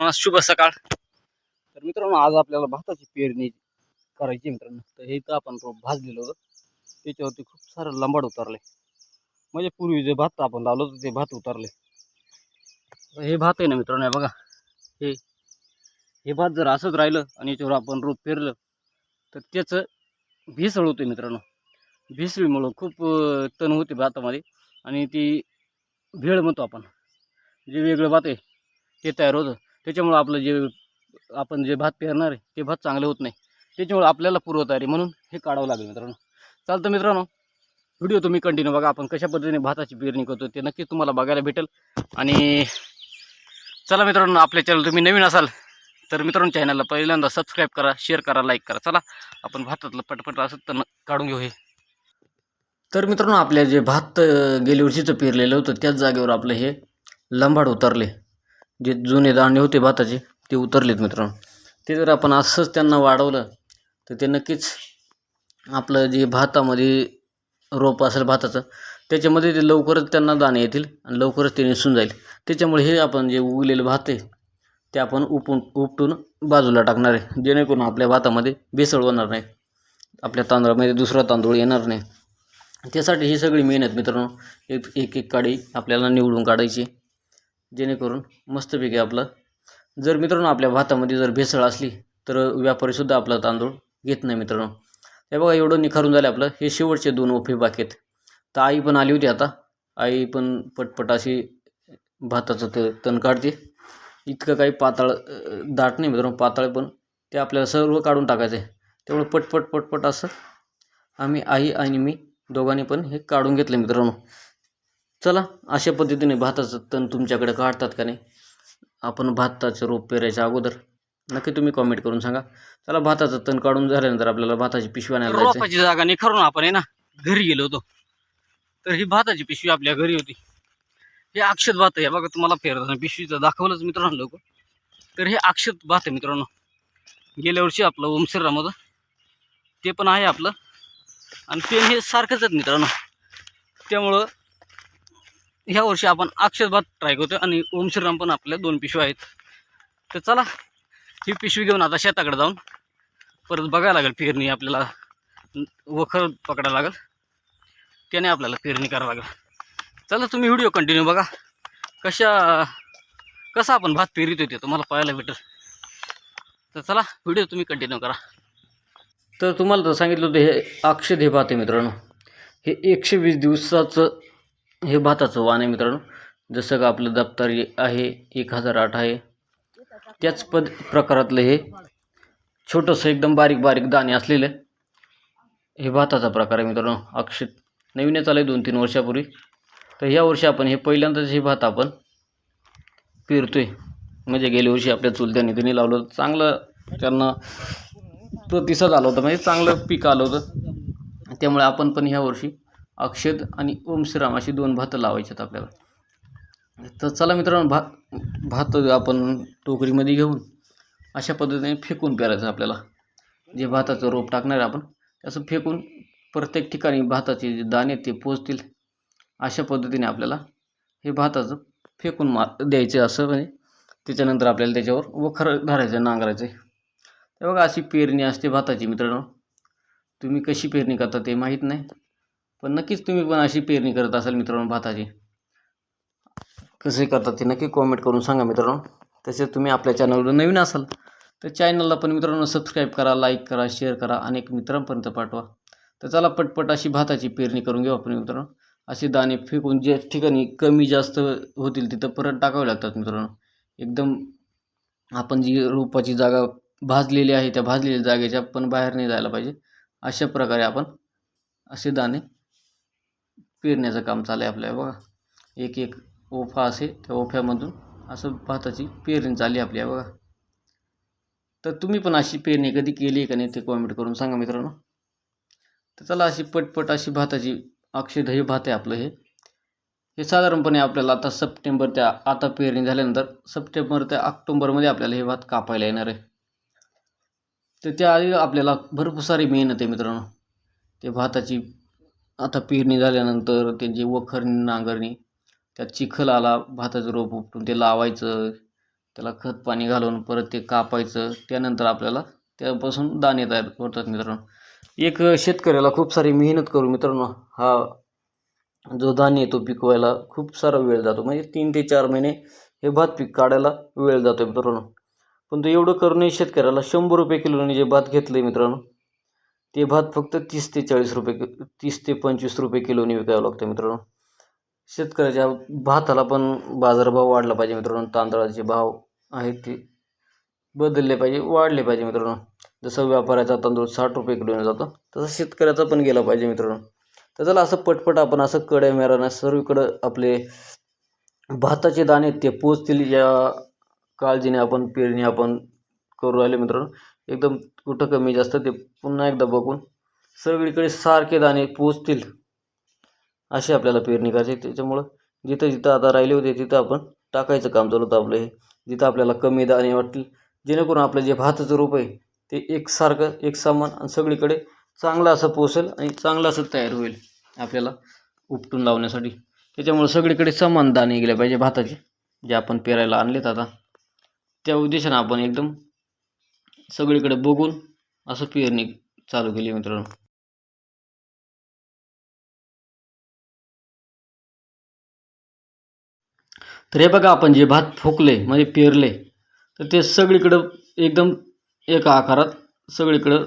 हा, शुभ सकाळ. तर मित्रांनो आज आपल्याला भाताची पेरणी करायची मित्रांनो. तर हे तर आपण रोप भाजलेलं होतं. त्याच्यावरती खूप सारं लंबाड उतरले म्हणजे पूर्वी जे भात आपण लावलं होतं ते भात उतरले हे भात आहे ना मित्रांनो बघा. हे हे भात जर असंच राहिलं आणि याच्यावर आपण रोप पेरलं तर त्याचं भेसळ होते मित्रांनो. भेसळीमुळं खूप तण होते भातामध्ये. आणि ती भेळ म्हणतो आपण. जे वेगळं भात आहे ते तयार होतं. त्याच्यामुळं आपलं जे आपण जे भात पेरणार आहे ते भात चांगलं होत नाही. त्याच्यामुळं आपल्याला पूर्वतयारी म्हणून हे काढावं लागेल मित्रांनो. चालतं मित्रांनो व्हिडिओ तुम्ही कंटिन्यू बघा. आपण कशा पद्धतीने भाताची पेरणी करतो ते नक्कीच तुम्हाला बघायला भेटेल. आणि चला मित्रांनो आपल्या चॅनल तुम्ही नवीन असाल तर मित्रांनो चॅनलला पहिल्यांदा सबस्क्राईब करा शेअर करा लाईक करा. चला आपण भातातलं पटपट असं तर काढून घेऊ हे. तर मित्रांनो आपल्या जे भात गेल्या वर्षीचं पेरलेलं होतं त्याच जागेवर आपलं हे लंबाड उतरले. जे जुने दाणे होते भाताचे ते उतरलेत मित्रांनो. ते जर आपण असंच त्यांना वाढवलं तर ते नक्कीच आपलं जे भातामध्ये रोप असेल भाताचं त्याच्यामध्ये ते लवकरच त्यांना दाणे येतील आणि लवकरच ते निसून जाईल. त्याच्यामुळे हे आपण जे उगलेलं भात आहे ते आपण उपून उपटून बाजूला टाकणार आहे. जेणेकरून आपल्या भातामध्ये भेसळ होणार नाही. आपल्या तांदळामध्ये दुसरा तांदूळ येणार नाही. त्यासाठी ही सगळी मेहनत मित्रांनो एक एक एक काडी आपल्याला निवडून काढायची. जेणेकरून मस्तपैकी आपलं जर मित्रांनो आपल्या भातामध्ये जर भेसळ असली तर व्यापारीसुद्धा आपला तांदूळ घेत नाही मित्रांनो. हे बघा एवढं निखारून झालं आपलं. हे शेवटचे दोन ओफे बाकी आहेत. तर आई पण आली होती आता. आई पण पटपट अशी भाताचं ते तण काढते. इतकं काही पातळ दाट नाही मित्रांनो. पातळ पण ते आपल्याला सर्व काढून टाकायचं आहे. त्यामुळे पटपट पटपट असं आम्ही आई आणि मी दोघांनी पण हे काढून घेतलं मित्रांनो. चला अशा पद्धतीने भाताचं तण तुमच्याकडे काढतात का नाही? आपण भाताचं रोप पेरायच्या अगोदर नक्की तुम्ही कॉमेंट करून सांगा. चला भाताचं तण काढून झाल्यानंतर आपल्याला भाताची पिशवी आणायला जायचं रोपाची जागा निखरून आपण आहे ना घरी गेलो होतो. तर ही भाताची पिशवी आपल्या घरी होती. हे अक्षत भात आहे बघा तुम्हाला फेरताना पिशवीचं दाखवलंच मित्रांनो लोक. तर हे अक्षत भात आहे मित्रांनो. गेल्या वर्षी आपलं ओमश्रीराम ते पण आहे आपलं. आणि पेन हे सारखंच आहेत मित्रांनो. त्यामुळं ह्या वर्षी आपण अक्षरभात ट्राय करतो आणि ओमश्रीराम पण आपल्या दोन पिशव्या आहेत. तर चला ही पिशवी घेऊन आता शेताकडे जाऊन परत बघायला लागेल पेरणी आपल्याला वखर पकडायला लागेल. त्याने आपल्याला पेरणी करावं लागेल. चला तुम्ही व्हिडिओ कंटिन्यू बघा. कशा कसा आपण भात पेरित होते तुम्हाला पाहायला भेटेल. तर चला व्हिडिओ तुम्ही कंटिन्यू करा. तर तुम्हाला तर सांगितलं होतं हे अक्षद हे भात आहे मित्रांनो. हे एकशे वीस दिवसाचं हे भाताचं वाण आहे मित्रांनो. जसं का आपलं दप्तरी आहे एक हजार आठ आहे. त्याच पद प्रकारातलं हे छोटंसं एकदम बारीक बारीक दाणे असलेलं हे भाताचा प्रकार आहे मित्रांनो. अक्षत नवीनच आलं आहे दोन तीन वर्षापूर्वी. तर ह्या वर्षी आपण हे पहिल्यांदाच हे भात आपण पेरतोय. म्हणजे गेल्या वर्षी आपल्या चुलत्याने त्यांनी लावलं होतं. चांगलं त्यांना प्रतिसाद आला होता. म्हणजे चांगलं पीक आलं होतं. त्यामुळे आपण पण ह्या वर्षी अक्षद आणि ओम श्रीराम अशी दोन भातं लावायची आहेत आपल्याला. तर चला मित्रांनो भात भात आपण टोकरीमध्ये घेऊन अशा पद्धतीने फेकून पेरायचं आपल्याला. जे भाताचं रोप टाकणार आहे आपण त्याचं फेकून प्रत्येक ठिकाणी भाताचे जे दाणे आहेत ते पोचतील. अशा पद्धतीने आपल्याला हे भाताचं फेकून मार द्यायचं असं म्हणजे त्याच्यानंतर आपल्याला त्याच्यावर वखर धरायचं नांगरायचं हे बघा अशी पेरणी असते भाताची मित्रांनो. तुम्ही कशी पेरणी करता ते माहीत नाही. पण नक्कीच तुम्ही पण अशी पेरणी करत असाल मित्रांनो भाताची. कसे करतात ते नक्की कॉमेंट करून सांगा मित्रांनो. तसेच तुम्ही आपल्या चॅनलवर नवीन असाल तर चॅनलला पण मित्रांनो सबस्क्राईब करा लाईक करा शेअर करा अनेक मित्रांपर्यंत पाठवा. तर चला पटपट अशी भाताची पेरणी करून घेऊ आपण मित्रांनो. असे दाणे फेकून ज्या ठिकाणी कमी जास्त होतील तिथं परत टाकावे लागतात मित्रांनो. एकदम आपण जी रोपाची जागा भाजलेली आहे त्या भाजलेल्या जागेच्या पण बाहेर नाही जायला पाहिजे. अशा प्रकारे आपण असे दाणे पेरण्याचं काम चालू आहे आपल्या बघा. एक एक ओफा असे त्या ओफ्यामधून असं भाताची पेरणी चालली आहे आपल्या बघा. तर तुम्ही पण अशी पेरणी कधी केली आहे का नाही ते कॉमेंट करून सांगा मित्रांनो. तर चला अशी पटपट अशी भाताची अक्षयदही भात आहे आपलं हे. हे साधारणपणे आपल्याला आता सप्टेंबर त्या आता पेरणी झाल्यानंतर सप्टेंबर ते ऑक्टोंबरमध्ये आपल्याला हे भात कापायला येणार आहे. तर त्याआधी आपल्याला भरपूर सारी मेहनत आहे मित्रांनो. ते भाताची आता पेरणी झाल्यानंतर त्यांची वखरणी नांगरणी त्यात चिखल आला भाताचं रोप उपटून ते लावायचं त्याला खत पाणी घालून परत ते कापायचं त्यानंतर आपल्याला त्यापासून दाणे तयार करतात मित्रांनो. एक शेतकऱ्याला खूप सारी मेहनत करू मित्रांनो हा जो धान्य येतो तो पिकवायला खूप सारा वेळ जातो. म्हणजे तीन ते चार महिने हे भात पीक काढायला वेळ जातो मित्रांनो. पण तो एवढं करूनही शेतकऱ्याला शंभर रुपये किलोने जे भात घेतलं आहे मित्रांनो ते भात फक्त तीस ते चाळीस रुपये तीस ते पंचवीस रुपये किलोने विकावं लागतं मित्रांनो. शेतकऱ्याच्या भाताला पण बाजारभाव वाढला पाहिजे मित्रांनो. तांदळाचे भाव आहेत ते बदलले पाहिजे वाढले पाहिजे मित्रांनो. जसं व्यापाऱ्याचा तांदूळ साठ रुपये किलोने जातो तसं शेतकऱ्याचा पण गेला पाहिजे मित्रांनो. तर चला असं पटपट आपण असं कड्या मेरानं सर्वीकडं आपले भाताचे दाणे ते पोचतील या काळजीने आपण पेरणी आपण करू राहिले मित्रांनो. एकदम कुठं कमी जास्त ते पुन्हा एकदा बघून सगळीकडे सारखे दाणे पोचतील अशी आपल्याला पेरणी करायची त्याच्यामुळं जिथं जिथं आता राहिले होते तिथं आपण टाकायचं काम चालू होतं आपलं हे. जिथं आपल्याला कमी दाणे वाटतील. जेणेकरून आपलं जे भाताचं रोप आहे ते एकसारखं एक समान आणि सगळीकडे चांगलं असं पोसेल आणि चांगलं असं तयार होईल आपल्याला उपटून लावण्यासाठी. त्याच्यामुळं सगळीकडे समान दाणे गेले पाहिजे भाताचे जे आपण पेरायला आणलेत आता. त्या उद्देशानं आपण एकदम सगळीकडे बघून असं पेरणी चालू केली मित्रांनो. तर हे बघा आपण जे भात फुकले म्हणजे पेरले तर ते सगळीकडं एकदम एका आकारात सगळीकडं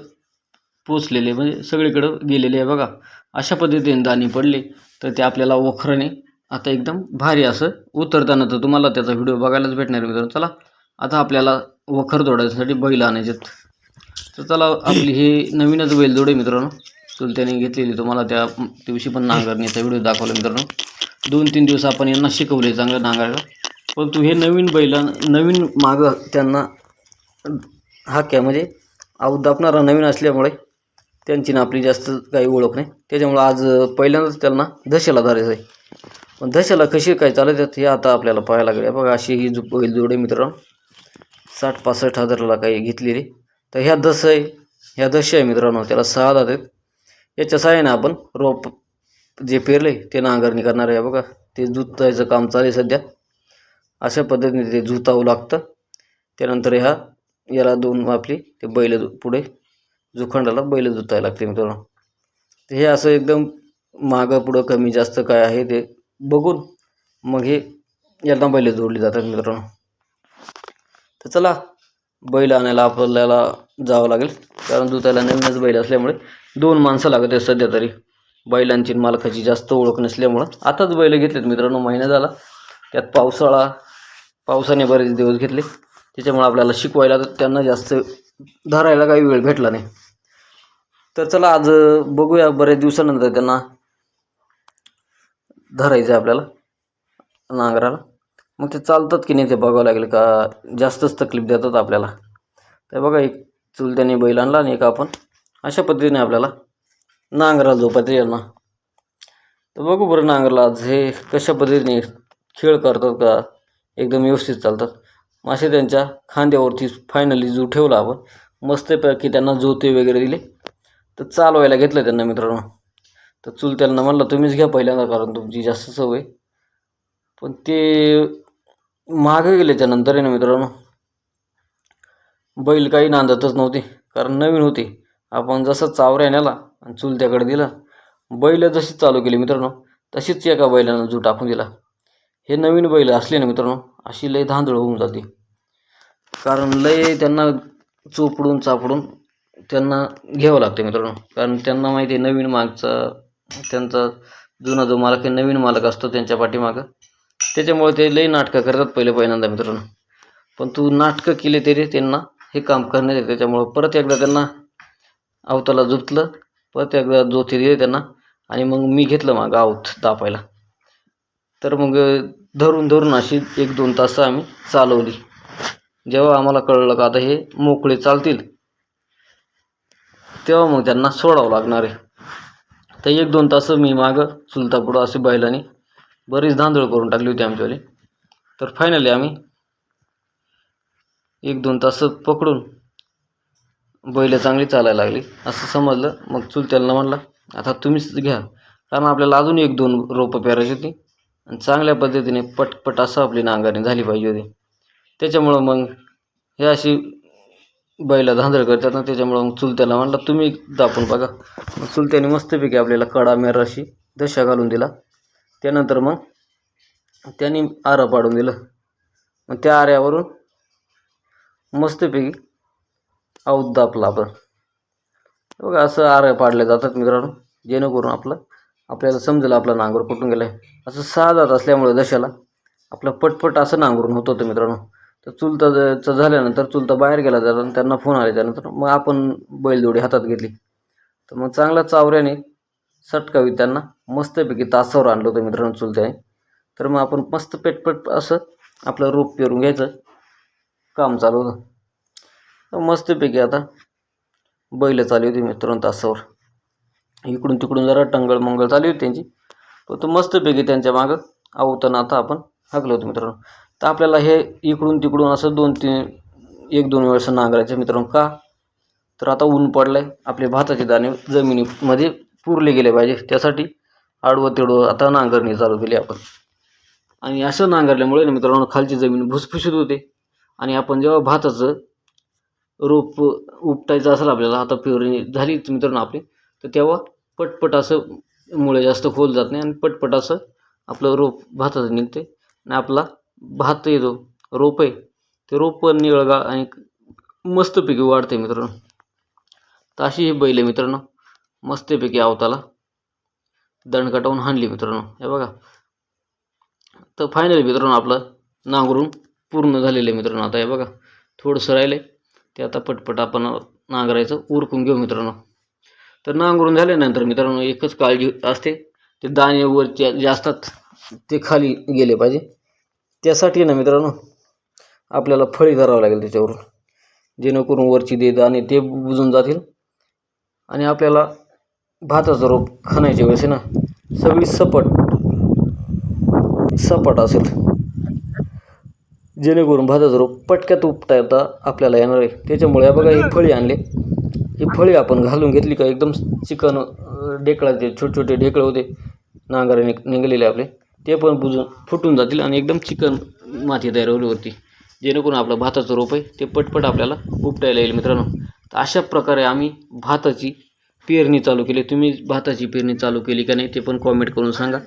पोचलेले म्हणजे सगळीकडं गेलेले आहे बघा. अशा पद्धतीने दाणी पडले तर ते आपल्याला ओखरणे आता एकदम भारी असं उतरताना तर तुम्हाला त्याचा व्हिडिओ बघायलाच भेटणार आहे मित्रांनो. चला आता आपल्याला वखर जोडायसाठी बैल आणायचे तर चला आपली ही नवीनच बैल जोडे मित्रांनो. चुलत्याने घेतलेली तुम्हाला त्या दिवशी पण नांगरणीचा व्हिडिओ दाखवला मित्रांनो. दोन तीन दिवस आपण यांना शिकवले चांगलं नांगायला. परंतु हे नवीन बैला नवीन मागं त्यांना हाक्यामध्ये म्हणजे अवदापणारा नवीन असल्यामुळे त्यांची ना आपली जास्त काही ओळख नाही. त्याच्यामुळं आज पहिल्यांदाच त्यांना दशेला धरायचं आहे. पण दशेला कशी काय चालत हे आता आपल्याला पाहायला लागेल बघा अशी ही जो बैल जोडे मित्रांनो. साठ पासष्ट हजाराला काही घेतलेली तर ह्या दस आहे ह्या दश आहे मित्रांनो त्याला सहा दात आहेत. याच्या सहाय्याने आपण रोप जे पेरले ते नांगरणी करणार आहे. बघा ते जुतायचं काम चालू आहे सध्या. अशा पद्धतीने ते जुतावं लागतं. त्यानंतर ह्या याला दोन आपली ते बैल जु- पुढे जुखंडाला बैल जुतायला लागते मित्रांनो. तर हे असं एकदम मागं पुढं कमी जास्त काय आहे ते बघून मग हे यांना बैल जोडली जातात मित्रांनो. तर चला बैल आणायला आपल्याला जावं लागेल. कारण जुतायला नवीनच बैल असल्यामुळे दोन माणसं लागत आहेत सध्या तरी. बैलांची मालकाची जास्त ओळख नसल्यामुळं. आताच बैल घेतलेत मित्रांनो महिना झाला. त्यात पावसाळा पावसाने बरेच दिवस घेतले. त्याच्यामुळे आपल्याला शिकवायला तर त्यांना जास्त धरायला काही वेळ भेटला नाही. तर चला आज बघूया बऱ्याच दिवसानंतर त्यांना धरायचं आहे आपल्याला नांगराला. मग ते चालतात की नाही ते बघावं लागेल का? जास्तच तकलीफ देतात आपल्याला. तर बघा एक चुलत्याने बैल आणला आणि एक आपण अशा पद्धतीने आपल्याला नांगराला झोपायचं यांना. तर बघू बरं नांगरला आज हे कशा पद्धतीने खेळ करतात का? एकदम व्यवस्थित चालतात. असे त्यांच्या खांद्यावरती फायनली जो ठेवला आपण मस्तपैकी त्यांना जोते वगैरे दिले. तर चालवायला घेतलं त्यांना मित्रांनो. तर चुलत्यांना म्हणलं तुम्हीच घ्या पहिल्यांदा कारण तुमची जास्त सवय. पण ते मागे गेल्याच्यानंतर आहे ना मित्रांनो बैल काही नांदतच नव्हते कारण नवीन होते. आपण जसं चावऱ्या नेला आणि चुलत्याकडे दिला बैल जशी चालू केली मित्रांनो तशीच एका बैलानं जू टाकून दिला. हे नवीन बैल असले ना मित्रांनो अशी लय धांदळ होऊन जाते. कारण लय त्यांना चोपडून चापडून त्यांना घ्यावं लागतं मित्रांनो. कारण त्यांना माहिती आहे नवीन मागचा त्यांचा जुना जो मालक आहे नवीन मालक असतो त्यांच्या पाठीमागं. त्याच्यामुळे ते लई नाटकं करतात पहिले पहिल्यांदा मित्रांनो. पण तू नाटकं केले तरी त्यांना हे काम करण्यात येते. त्याच्यामुळं परत एकदा त्यांना अवताला जुतलं परत एकदा जोती दिले त्यांना आणि मग मी घेतलं मागं आवत दापायला. तर मग धरून धरून अशी एक दोन तास आम्ही चालवली. जेव्हा आम्हाला कळलं का आता हे मोकळे चालतील तेव्हा मग त्यांना सोडावं लागणार आहे. तर एक दोन तास मी मागं चुलतापुढं असे बैलांनी बरीच धांदळ करून टाकली होती आमच्यावाली. तर फायनली आम्ही एक दोन तास पकडून बैल चांगली चालायला लागली. असं समजलं. मग चुलत्याला म्हणला आता तुम्हीच घ्या. कारण आपल्याला अजून एक दोन रोपं पेरायची होती. आणि चांगल्या पद्धतीने पटपट असं आपली नांगरणी झाली पाहिजे होती. त्याच्यामुळं मग हे अशी बैला धांदळ करतात ना त्याच्यामुळं मग चुलत्याला म्हणलं तुम्ही दापून बघा. मग चुलत्याने मस्तपैकी आपल्याला कडा मेराशी दशा घालून दिला. त्यानंतर मग त्यांनी आरं पाडून दिलं. मग त्या आऱ्यावरून मस्तपैकी आऊत दापला आपण बघा असं आरं पाडले जातात मित्रांनो. जेणेकरून आपलं आपल्याला समजेल आपला नांगर कुठून गेला आहे असं सहा जात असल्यामुळे दशाला आपलं पटपट असं नांगरून होत होतं मित्रांनो. तर चुलता झाल्यानंतर चुलता बाहेर गेला जातात आणि त्यांना फोन आले त्यानंतर मग आपण बैलजोडी हातात घेतली. तर मग चांगल्या चावऱ्याने सटकावी त्यांना मस्तपैकी तासावर आणलं होतं मित्रांनो आहे तर मग आपण मस्त पेटपट असं आपलं रोप पेरून घ्यायचं. काम चालू होतं. तर मस्तपैकी आता बैल चालू होती मित्रांनो तासावर. इकडून तिकडून जरा टंगळ मंगळ चालू होती त्यांची. पण तो मस्तपैकी त्यांच्या मागं आवताना आता आपण हाकलो होतो मित्रांनो. तर आपल्याला हे इकडून तिकडून असं दोन तीन एक दोन वेळेस नांगरायचं मित्रांनो का? तर आता ऊन पडलं आहे आपले भाताचे दाणे जमिनीमध्ये पुरले गेले पाहिजे. त्यासाठी आडवं तेडवं आता नांगरणी चालू केली आपण. आणि असं नांगरल्यामुळे ना मित्रांनो खालची जमीन भुसभुशीत होते. आणि आपण जेव्हा भाताचं रोप उपटायचं असेल आपल्याला आता पेरणी झाली मित्रांनो आपली तर तेव्हा पटपट असं मुळे जास्त खोल जात नाही आणि पटपट असं आपलं रोप भाताचं निघते. आणि आपला भात येतो. रोप आहे. ते रोप पण निळगा आणि मस्तपैकी वाढते मित्रांनो. तर अशी ही बैल आहे मित्रांनो. मस्तपैकी आवताला. दणकटावून हाणली मित्रांनो. हे बघा. तर फायनली मित्रांनो आपलं नांगरून पूर्ण झालेलं आहे मित्रांनो आता. हे बघा. थोडंसं राहिलं आहे ते आता पटपट आपण नांगरायचं उरकून घेऊ मित्रांनो. तर नांगरून झाल्यानंतर मित्रांनो एकच काळजी असते. ते दाणे वरचे जे असतात ते खाली गेले पाहिजे. त्यासाठी ना मित्रांनो आपल्याला फळी धरावं लागेल त्याच्यावरून. जेणेकरून वरची दे दाणे ते बुजून जातील. आणि आपल्याला भाताचं रोप खाण्याच्या वेळेस आहे ना सगळी सपट सपाट असेल. जेणेकरून भाताचं रोप पटक्यात उपटा येता आपल्याला येणार आहे. त्याच्यामुळे बघा ही फळी आणले. ही फळी आपण घालून घेतली का एकदम चिकन ढेकळाचे छोटे छोटे ढेकळं होते नांगारे निघ निघालेले आपले. ते पण बुजून फुटून जातील आणि एकदम चिकन माती तयार होईल वरती. जेणेकरून आपलं भाताचं रोप आहे ते पटपट आपल्याला उपटायला येईल मित्रांनो. तर अशा प्रकारे आम्ही भाताची पेरणी चालू केली. तुम्ही भाताची पेरणी चालू केली का नाही ते पण कॉमेंट करून सांगा.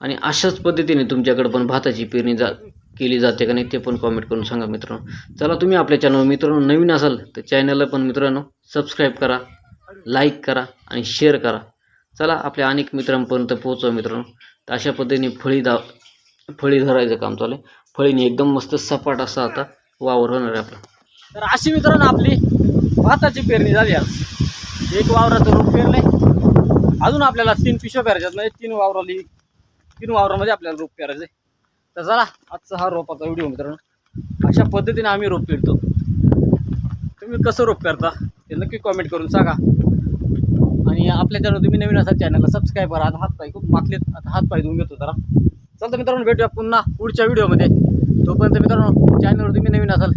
आणि अशाच पद्धतीने तुमच्याकडे पण भाताची पेरणी जा केली जाते का नाही ते पण कॉमेंट करून सांगा मित्रांनो. चला तुम्ही आपल्या चॅनल मित्रांनो नवीन असाल तर चॅनलला पण मित्रांनो सबस्क्राईब करा लाईक करा आणि शेअर करा. चला आपल्या अनेक मित्रांपर्यंत पोहोचवा मित्रांनो. तर अशा पद्धतीने फळी दा फळी धरायचं काम चालू आहे. फळीने एकदम मस्त सपाट असा आता वावर होणार आहे आपला. तर अशी मित्रांनो आपली भाताची पेरणी झाली आज. एक वावराचं रोप पेरलंय. अजून आपल्याला तीन पिशव्या पेरायच्यात म्हणजे तीन वावराली तीन वावरामध्ये आपल्याला रोप पेरायचं आहे तर चला आजचा हा रोपाचा व्हिडिओ मित्रांनो. अशा पद्धतीने आम्ही रोप पेरतो. तुम्ही कसं रोप करता ते नक्की कॉमेंट करून सांगा. आणि आपल्या चॅनल तुम्ही नवीन असाल चॅनलला सबस्क्राईब करा. आता हातपाय खूप माकलेत आता हातपाय धुवून घेतो जरा. चलतं मित्रांनो भेटूया पुन्हा पुढच्या व्हिडिओमध्ये तोपर्यंत मित्रांनो चॅनलवर तुम्ही नवीन असाल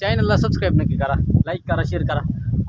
चॅनलला सबस्क्राईब नक्की करा. लाईक करा शेअर करा.